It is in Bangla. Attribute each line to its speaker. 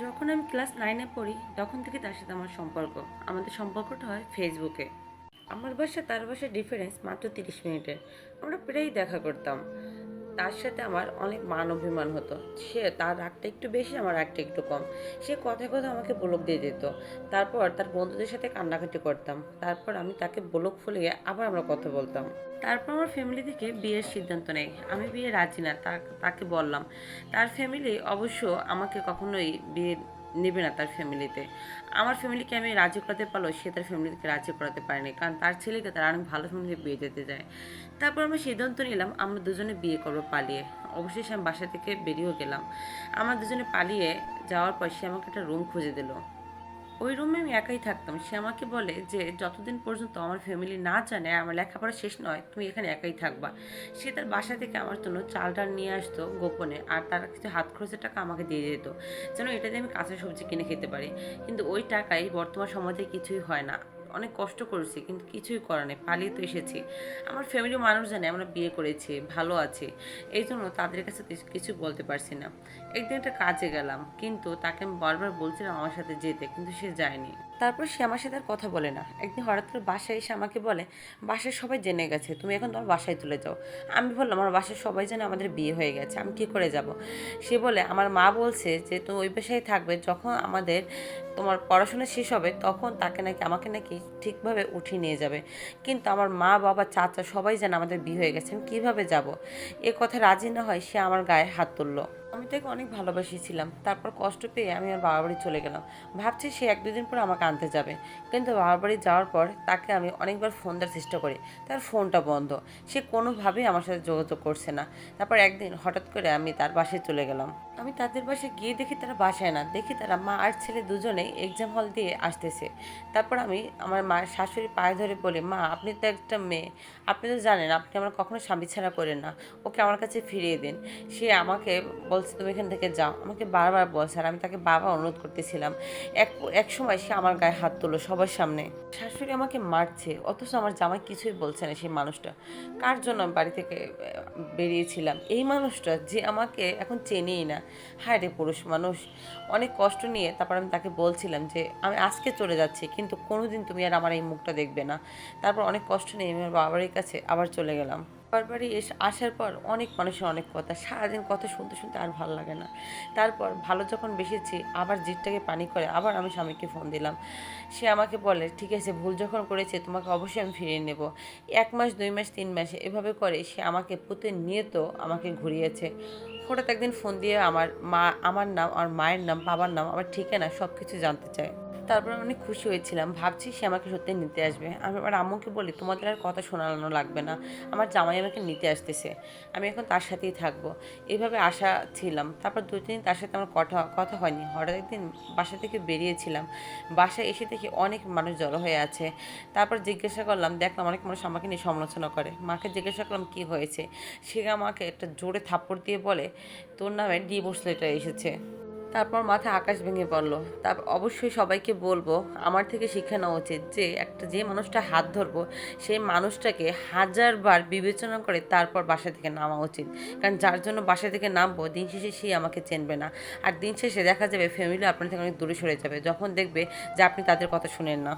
Speaker 1: যখন আমি ক্লাস নাইনে পড়ি, তখন থেকে তার সাথে আমার সম্পর্ক। আমাদের সম্পর্কটা হয় ফেসবুকে আমার বাসা, তার বাসা ডিফারেন্স মাত্র তিরিশ মিনিটের। আমরা প্রায়ই দেখা করতাম। তার সাথে আমার অনেক মান অভিমান হতো। সে তার রাগটা একটু বেশি, আমার রাগটা একটু কম। সে কথায় কথা আমাকে বলক দিয়ে দিত। তারপর তার বন্ধুদের সাথে কান্নাকাটি করতাম। তারপর আমি তাকে বলক ফুলিয়ে আবার আমরা কথা বলতাম। তারপর আমার ফ্যামিলি থেকে বিয়ের সিদ্ধান্ত নেয়। আমি বিয়ে রাজি না তাকে বললাম। তার ফ্যামিলি অবশ্য আমাকে কখনোই বিয়ে নেবে না তার ফ্যামিলিতে। আমার ফ্যামিলিকে আমি রাজি করাতে পারল সে তার ফ্যামিলিকে রাজি করাতে পারেনি। কারণ তার ছেলেকে তার অনেক ভালো ফ্যামিলি বিয়ে যেতে যায়। তারপর আমি সিদ্ধান্ত নিলাম, আমরা দুজনে বিয়ে করব পালিয়ে। অবশেষে আমি বাসা থেকে বেরিয়েও গেলাম। আমরা দুজনে পালিয়ে যাওয়ার পর সে আমাকে একটা রুম খুঁজে দিল। ওই রুমে আমি একাই থাকতাম। সে আমাকে বলে যে, যতদিন পর্যন্ত আমার ফ্যামিলি না জানে, আমার লেখাপড়া শেষ নয়, তুমি এখানে একাই থাকবা। সে তার বাসা থেকে আমার জন্য চাল ডাল নিয়ে আসতো গোপনে, আর তার কিছু হাত খরচের টাকা আমাকে দিয়ে যেত যেন এটা দিয়ে আমি কাঁচা সবজি কিনে খেতে পারি। কিন্তু ওই টাকায় বর্তমান সমাজে কিছুই হয় না। অনেক কষ্ট করেছি, কিন্তু কিছুই করা নেই, পালিয়ে তো এসেছি। আমার ফ্যামিলির মানুষ জানে আমরা বিয়ে করেছি, ভালো আছে এই জন্য তাদের কাছে কিছু- বলতে পারছি না। একদিন একটা কাজে গেলাম, কিন্তু তাকে আমি বারবার বলছিলাম আমার সাথে যেতে, কিন্তু সে যায়নি। তারপর সে আমার সাথে আর কথা বলে না। একদিন হঠাৎ করে বাসায় এসে আমাকে বলে বাসায় সবাই জেনে গেছে, তুমি এখন তোমার বাসায় তুলে যাও। আমি বললাম, আমার বাসায় সবাই জানে আমাদের বিয়ে হয়ে গেছে, আমি কী করে যাব? সে বলে, আমার মা বলছে যে তুমি ওই বাসায় থাকবে, যখন আমাদের তোমার পড়াশোনা শেষ হবে, তখন তাকে নাকি, আমাকে নাকি ঠিকভাবে উঠিয়ে নিয়ে যাবে। কিন্তু আমার মা, বাবা, চাচা সবাই জানে আমাদের বিয়ে হয়ে গেছে, আমি কীভাবে যাব? এ কথা রাজি না হয় সে আমার গায়ে হাত তুললো। আমি তাকে অনেক ভালোবাসিয়েছিলাম। তারপর কষ্ট পেয়ে আমি আমার বাবার বাড়ি চলে গেলাম। ভাবছি সে এক দুদিন পর আমাকে আনতে যাবে। কিন্তু বাবার বাড়ি যাওয়ার পর তাকে আমি অনেকবার ফোন দেওয়ার চেষ্টা করি। তার ফোনটা বন্ধ। সে কোনোভাবেই আমার সাথে যোগাযোগ করছে না। তারপর একদিন হঠাৎ করে আমি তার বাসায় চলে গেলাম। আমি তাদের বাসায় গিয়ে দেখি তারা বাসায় না। দেখি তারা মা আর ছেলে দুজনেই এক্সাম হল দিয়ে আসতেছে। তারপর আমি আমার মায়ের শাশুড়ি পায়ে ধরে বলি, মা, আপনি তো একটা মেয়ে। আপনি তো জানেন, আপনি আমার কখনো স্বামী ছাড়া করেন না। ওকে আমার কাছে ফিরিয়ে দিন। সে আমাকে বলছে, তুমি এখান থেকে যাও। আমাকে বারবার বলছে আর আমি তাকে বাবা অনুরোধ করতেছিলাম। এক এক সময় সে আমার গায়ে হাত তুলো সবার সামনে। শাশুড়ি আমাকে মারছে, অথচ আমার জামাই কিছুই বলছে না সেই মানুষটা। কার জন্য আমি বাড়ি থেকে বেরিয়েছিলাম? এই মানুষটা যে আমাকে এখন চেনেই না। হায় রে পুরুষ মানুষ। অনেক কষ্ট নিয়ে তারপর আমি তাকে বলছিলাম যে, আমি আজকে চলে যাচ্ছি, কিন্তু কোনোদিন তুমি আর আমার এই মুখটা দেখবে না। তারপর অনেক কষ্ট নিয়ে আমি আমার বাবার কাছে আবার চলে গেলাম। বাবার বাড়ি এসে আসার পর অনেক মানুষের অনেক কথা। সারাদিন কথা শুনতে শুনতে আর ভালো লাগে না। তারপর ভালো যখন বেসেছি, আবার জিটটাকে পানি করে আবার আমি স্বামীকে ফোন দিলাম। সে আমাকে বলে, ঠিক আছে, ভুল যখন করেছে, তোমাকে অবশ্যই আমি ফিরিয়ে নেব। এক মাস, দুই মাস, তিন মাস এভাবে করে সে আমাকে প্রতিনিয়ত আমাকে ঘুরিয়েছে। হঠাৎ একদিন ফোন দিয়ে আমার মা, আমার নাম আর মায়ের নাম, বাবার নাম, আমার ঠিকানা সব কিছু জানতে চায়। তারপর অনেক খুশি হয়েছিলাম। ভাবছি সে আমাকে সত্যি নিতে আসবে। আমি আমার আম্মুকে বলি, তোমাদের আর কথা শোনানো লাগবে না। আমার জামাই আমাকে নিতে আসতেছে। আমি এখন তার সাথেই থাকব। এইভাবে আশা ছিলাম। তারপর দু তিন তার সাথে আমার কথা কথা হয়নি। হঠাৎ একদিন বাসা থেকে বেরিয়েছিলাম। বাসায় এসে দেখি অনেক মানুষ জড়ো হয়ে আছে। তারপর জিজ্ঞাসা করলাম, দেখলাম অনেক মানুষ আমাকে নিয়ে সমালোচনা করে। মাকে জিজ্ঞাসা করলাম, কী হয়েছে? সে আমাকে একটা জোরে থাপ্পড় দিয়ে বলে, তোর নামে ডিভোর্স লেটার এসেছে। তারপর মাথায় আকাশ ভেঙে পড়ল। তার অবশ্যই সবাইকে বলব, আমার থেকে শিক্ষা নেওয়া উচিত যে, একটা যে মানুষটা হাত ধরবো, সেই মানুষটাকে হাজারবার বিবেচনা করে তারপর বাসা থেকে নামা উচিত। কারণ যার জন্য বাসা থেকে নামবো, দিন শেষে সেই আমাকে চেনবে না। আর দিন শেষে দেখা যাবে ফ্যামিলি আপনার থেকে অনেক দূরে সরে যাবে। যখন দেখবে যে আপনি তাদের কথা শুনেন না।